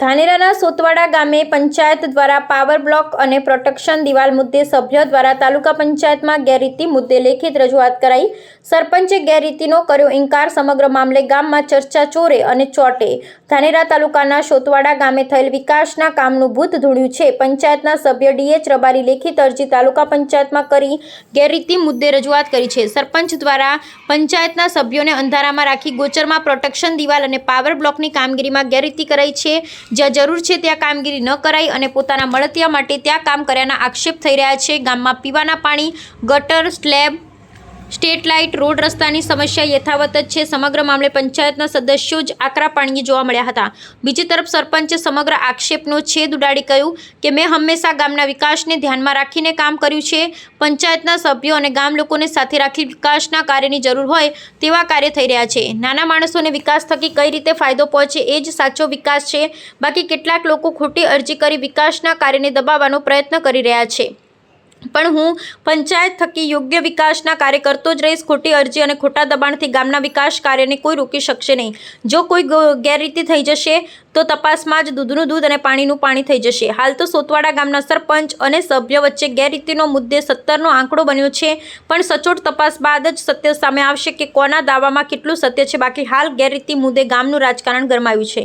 ધાનેરાના સોતવાડા ગામે પંચાયત દ્વારા power block અને પ્રોટેક્શન દિવાલ મુદ્દે સભ્યો દ્વારા તાલુકા પંચાયતમાં ગેરરીતિ મુદ્દે લેખિત રજૂઆત કરાઈ. સરપંચે ગેરરીતિનો કર્યો ઇનકાર. સમગ્ર મામલે ગામમાં ચર્ચા ચોરે અને ચોટે. ધાનેરા તાલુકાના સોતવાડા ગામે થયેલ વિકાસના કામનું ભૂત ધૂળ્યું છે. પંચાયતના સભ્ય ડીએચ રબારી લેખિત અરજી તાલુકા પંચાયતમાં કરી ગેરરીતિ મુદ્દે રજૂઆત કરી છે. સરપંચ દ્વારા પંચાયતના સભ્યોને અંધારામાં રાખી ગોચરમાં પ્રોટેક્શન દિવાલ અને પાવર બ્લોકની કામગીરીમાં ગેરરીતિ કરાઈ છે. જ્યાં જરૂર છે ત્યાં કામગીરી ન કરાઈ અને પોતાના મળતિયા માટે ત્યાં કામ કર્યાના આક્ષેપ થઈ રહ્યા છે. ગામમાં પીવાના પાણી, ગટર, સ્લેબ સ્ટ્રીટ લાઇટ, રોડ રસ્તાની સમસ્યા યથાવત જ છે. સમગ્ર મામલે પંચાયતના સદસ્યો જ આકરા પાણીએ જોવા મળ્યા હતા. બીજી તરફ સરપંચે સમગ્ર આક્ષેપનો છેદ ઉડાડી કહ્યું કે, મેં હંમેશા ગામના વિકાસને ધ્યાનમાં રાખીને કામ કર્યું છે. પંચાયતના સભ્યો અને ગામ લોકોને સાથે રાખી વિકાસના કાર્યની જરૂર હોય તેવા કાર્ય થઈ રહ્યા છે. નાના માણસોને વિકાસ થકી કઈ રીતે ફાયદો પહોંચે એ જ સાચો વિકાસ છે. બાકી કેટલાક લોકો ખોટી અરજી કરી વિકાસના કાર્યને દબાવવાનો પ્રયત્ન કરી રહ્યા છે. પણ હું પંચાયત થકી યોગ્ય વિકાસના કાર્ય કરતો જ રહીશ, ખોટી અરજી અને ખોટા દબાણથી ગામના વિકાસ કાર્યને કોઈ રોકી શકશે નહીં. જો કોઈ ગેરરીતિ થઈ જશે, તો તપાસમાં જ દૂધનું દૂધ અને પાણીનું પાણી થઈ જશે. હાલ તો સોતવાડા ગામના સરપંચ અને સભ્ય વચ્ચે ગેરરીતિનો મુદ્દે સત્તરનો આંકડો બન્યો છે, પણ સચોટ તપાસ બાદ જ સત્ય સામે આવશે કે કોના દાવામાં કેટલું સત્ય છે. બાકી હાલ ગેરરીતિ મુદ્દે ગામનું રાજકારણ ગરમાયું છે.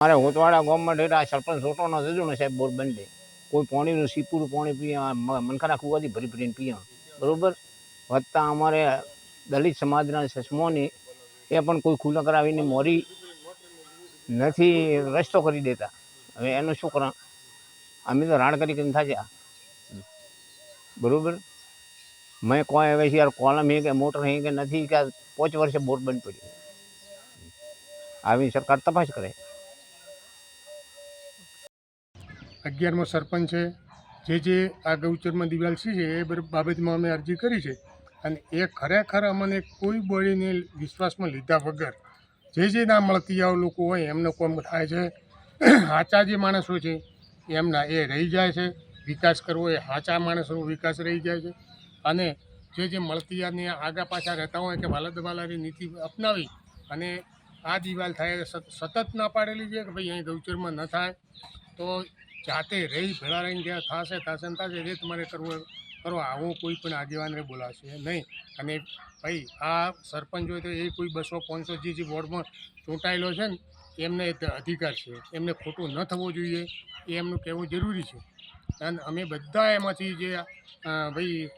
મારે હોતવાડા ગામમાં ડેરા સરપંચ છોટોનો જજો ને સાહેબ બોર બંને કોઈ પાણીનું સીપુરું પાણી પીએ મનખાના કુવાથી ભરી ભરીને પીએ. બરોબર? વત્તા અમારે દલિત સમાજના ચશ્મોની એ પણ કોઈ ખુલ્લા કરાવીને મોરી નથી, રસ્તો કરી દેતા. હવે એનું શું કરા? અમે તો રાડ કરી કરીને થાચ્યા. બરોબર? મેં કોઈ હવે યાર કોલમ હે કે મોટર હે કે નથી, કે આ પાંચ વર્ષે બોર બંધ પડ્યું આવી સરકાર તપાસ કરે. અગિયારમો સરપંચ છે. જે જે આ ગૌચરમાં દિવાલસી છે, એ બાબતમાં અમે અરજી કરી છે. અને એ ખરેખર અમને કોઈ બોડીને વિશ્વાસમાં લીધા વગર જે જે ના મળતીયાઓ લોકો હોય, એમનો કોમ થાય છે. સાચા જે માણસો છે, એમના એ રહી જાય છે. વિકાસ કરવો એ સાચા માણસનો વિકાસ રહી જાય છે. અને જે જે મળતીયાને આગા પાછા રહેતા હોય કે વાલદ દવાલાની નીતિ અપનાવી અને આ દિવાલ થાય, સત- સતત ના પાડેલી છે કે ભાઈ અહીં ગૌચરમાં ન થાય, તો જાતે રહી ભેળા રહીને જ્યાં થશે થશે ને થશે જે તમારે કરવું કરો આવું કોઈ પણ આગેવાનને બોલાશે નહીં. અને ભાઈ, આ સરપંચ હોય તો એ કોઈ બસો, પાંચસો જે જે વોર્ડમાં ચૂંટાયેલો છે ને, એમને અધિકાર છે. એમને ખોટું ન થવું જોઈએ. એ એમનું કહેવું જરૂરી છે. અને અમે બધા એમાંથી જે ભાઈ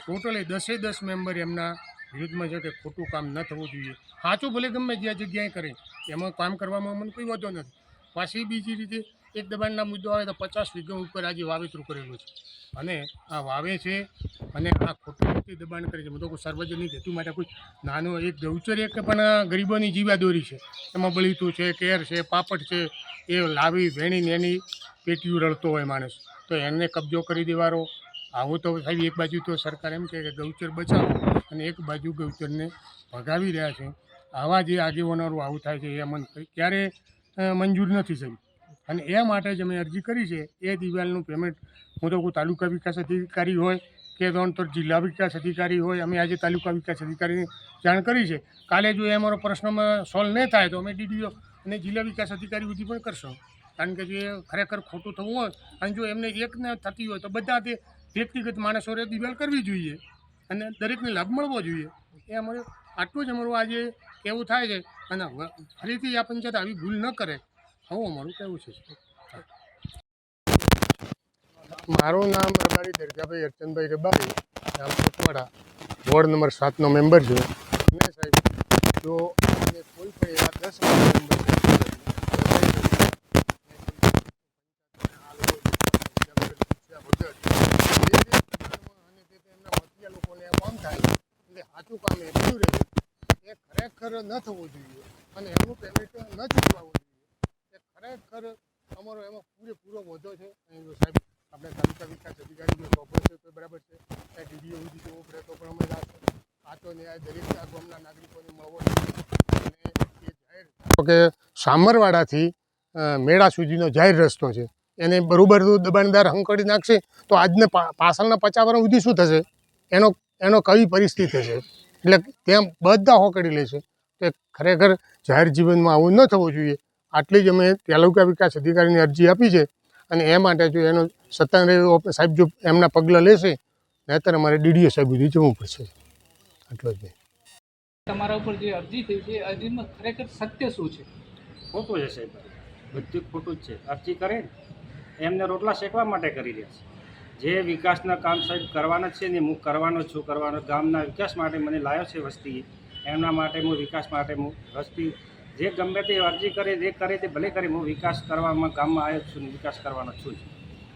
ટોટલી દસે દસ મેમ્બર એમના વિરુદ્ધમાં છે કે ખોટું કામ ન થવું જોઈએ. સાચું ભલે ગમે જ્યાં જગ્યાએ કરે, એમાં કામ કરવામાં મને કોઈ વાંધો નથી. પાછી બીજી રીતે એક દબાણના મુદ્દો આવે તો પચાસ વીઘા ઉપર આજે વાવેતર કરેલું છે. અને આ વાવે છે અને આ ખોટી રીતે દબાણ કરે છે. બધો કોઈ સાર્વજનિક હેતુ માટે કોઈ નાનો એક ગૌચર એક પણ ગરીબોની જીવાદોરી છે. એમાં બળીતું છે, કેર છે, પાપડ છે, એ લાવી વેણીને એની પેટીયું રળતો હોય માણસ. તો એને કબજો કરી દેવાનો. આવું તો સાહેબ એક બાજુ તો સરકાર એમ કહે કે ગૌચર બચાવો અને એક બાજુ ગૌચરને ભગાવી રહ્યા છે. આવા જે આગેવાનોનું આવું થાય છે, એ અમને ક્યારે મંજૂર નથી સાહેબ અને એ માટે જ અમે અરજી કરી છે. એ દિવાલનું પેમેન્ટ હું તો કોઈ તાલુકા વિકાસ અધિકારી હોય કે તો જિલ્લા વિકાસ અધિકારી હોય, અમે આજે તાલુકા વિકાસ અધિકારીને જાણ કરી છે. કાલે જો એ અમારો પ્રશ્નમાં સોલ્વ નહીં થાય તો અમે ડીડીઓ અને જિલ્લા વિકાસ અધિકારી સુધી પણ કરશો. કારણ કે જે ખરેખર ખોટું થવું હોય અને જો એમને એકને થતી હોય તો બધા તે વ્યક્તિગત માણસોએ દિવાલ કરવી જોઈએ અને દરેકને લાભ મળવો જોઈએ. એ અમારે આટલું જ અમારું આજે એવું થાય છે. અને ફરીથી આ પંચાયત આવી ભૂલ ન કરે. આવું અમારું કહેવું છે મારું નામ રબારી દરગાભાઈ અર્ચનભાઈ રબારી, ગામ કોટવાડા વોર્ડ નંબર સાતનો મેમ્બર છું. અને સાહેબ, જો અમને કોઈ પણ એવા દસ મેમ્બર સાચું કામ એટલું રહે. એ ખરેખર ન થવું જોઈએ અને એનું પેમેન્ટ ન ચૂકવાવું ખરેખર અમારો એમાં પૂરેપૂરો વધો છે. સાહેબ, આપણે તાલુકા વિકાસ અધિકારી જો ખબર છે તો બરાબર છે. ત્યાં ડીડીઓ સુધી જવું પડે તો પણ અમે રાસ્તો સાચો ન્યાય દરેક આ ગામના નાગરિકોને મળવો ધારો કે સામરવાડાથી મેળા સુધીનો જાહેર રસ્તો છે. એને બરોબર દબાણદાર હંકડી નાખશે તો આજને પાછળના પચાસ વર્ષ સુધી શું થશે? એનો એનો કઈ પરિસ્થિતિ થશે એટલે ત્યાં બધા હોકડી લેશે કે ખરેખર જાહેર જીવનમાં આવું ન થવું જોઈએ. આટલી જ અમે તાલુકા વિકાસ અધિકારીની અરજી આપી છે અને એ માટે જો એનો સત્તાધારી સાહેબ જો એમના પગલાં લેશે નહીતર અમારે ડીડીઓ સાહેબ સુધી જવું પડશે. આટલો જ નહીં તમારા ઉપર જે અરજી થઈ છે અરજીમાં ખરેખર સત્ય શું છે? ખોટું છે સાહેબ. બધું ખોટું જ છે. અરજી કરે એમને રોટલા શેકવા માટે કરી રહ્યા છે. જે વિકાસના કામ સાહેબ કરવાના છે ને હું કરવાનો જ છું કરવાનો ગામના વિકાસ માટે મને લાવ્યો છે વસ્તી. એમના માટે હું વિકાસ માટે હું વસ્તી જે ગમે તે અરજી કરે જે કરે તે ભલે કરે હું વિકાસ કરવામાં ગામમાં આવ્યો છું વિકાસ કરવાનો છું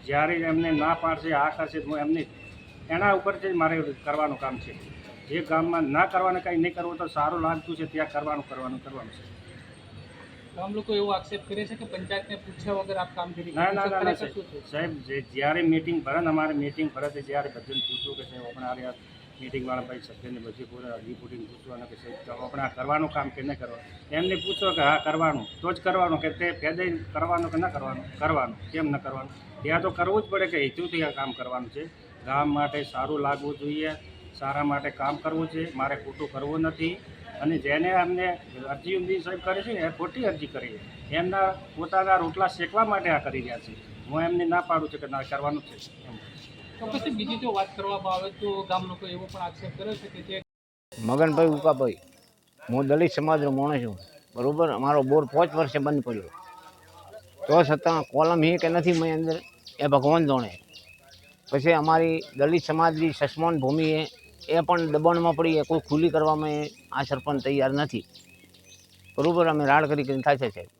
જ્યારે એમને ના પાડશે આ કરશે હું એમને એના ઉપર જ મારે કરવાનું કામ છે. જે ગામમાં ના કરવાનું કંઈ નહીં કરવું તો સારું લાગતું છે ત્યાં કરવાનું કરવાનું કરવાનું છે. આમ લોકો એવો આક્ષેપ કરે છે કે પંચાયતને પૂછ્યા વગર આપ કામગીરી ના કરી ના સાહેબ. જે જ્યારે મીટિંગ ભરે ને અમારે મીટિંગ ભરે ત્યારે જ્યારે બધાને પૂછવું કે સાહેબ આપણે આ મીટિંગવાળા ભાઈ સભ્યને બધી પૂરા રિપોર્ટિંગ પૂછવાનું કે સાહેબ આપણે આ કરવાનું કામ કે ન કરવાનું? એમને પૂછો કે હા, કરવાનું. તો જ કરવાનું કે તે ફેદે કરવાનું કે ન કરવાનું? કરવાનું. કેમ ન કરવાનું? ત્યાં તો કરવું જ પડે કે હેતુથી આ કામ કરવાનું છે. ગામ માટે સારું લાગવું જોઈએ. સારા માટે કામ કરવું છે. મારે ખોટું કરવું નથી. અને જેને અમને અરજી ઉમદી સાહેબ કરે છે ને, એ ખોટી અરજી કરી એમના પોતાના રોટલા શેકવા માટે આ કરી રહ્યા છે. હું એમને ના પાડું છું કે ના કરવાનું છે. એમ. પછી બીજી જો વાત કરવામાં આવે તો ગામ લોકો એવો પણ આક્ષેપ કરે છે કે જે મગનભાઈ ઉકાભાઈ હું દલિત સમાજનો માણસ છું, બરાબર? અમારો બોર પાંચ વર્ષે બંધ પડ્યો. તો છતાં કોલમ હી કે નથી મેં અંદર? એ ભગવાન જાણે. પછી અમારી દલિત સમાજની સસમાન ભૂમિ એ એ પણ દબાણમાં પડી એ કોઈ ખુલ્લી કરવામાં આ સરપંચ તૈયાર નથી. બરાબર? અમે રાડ કરી કરીને થાય છે. સાહેબ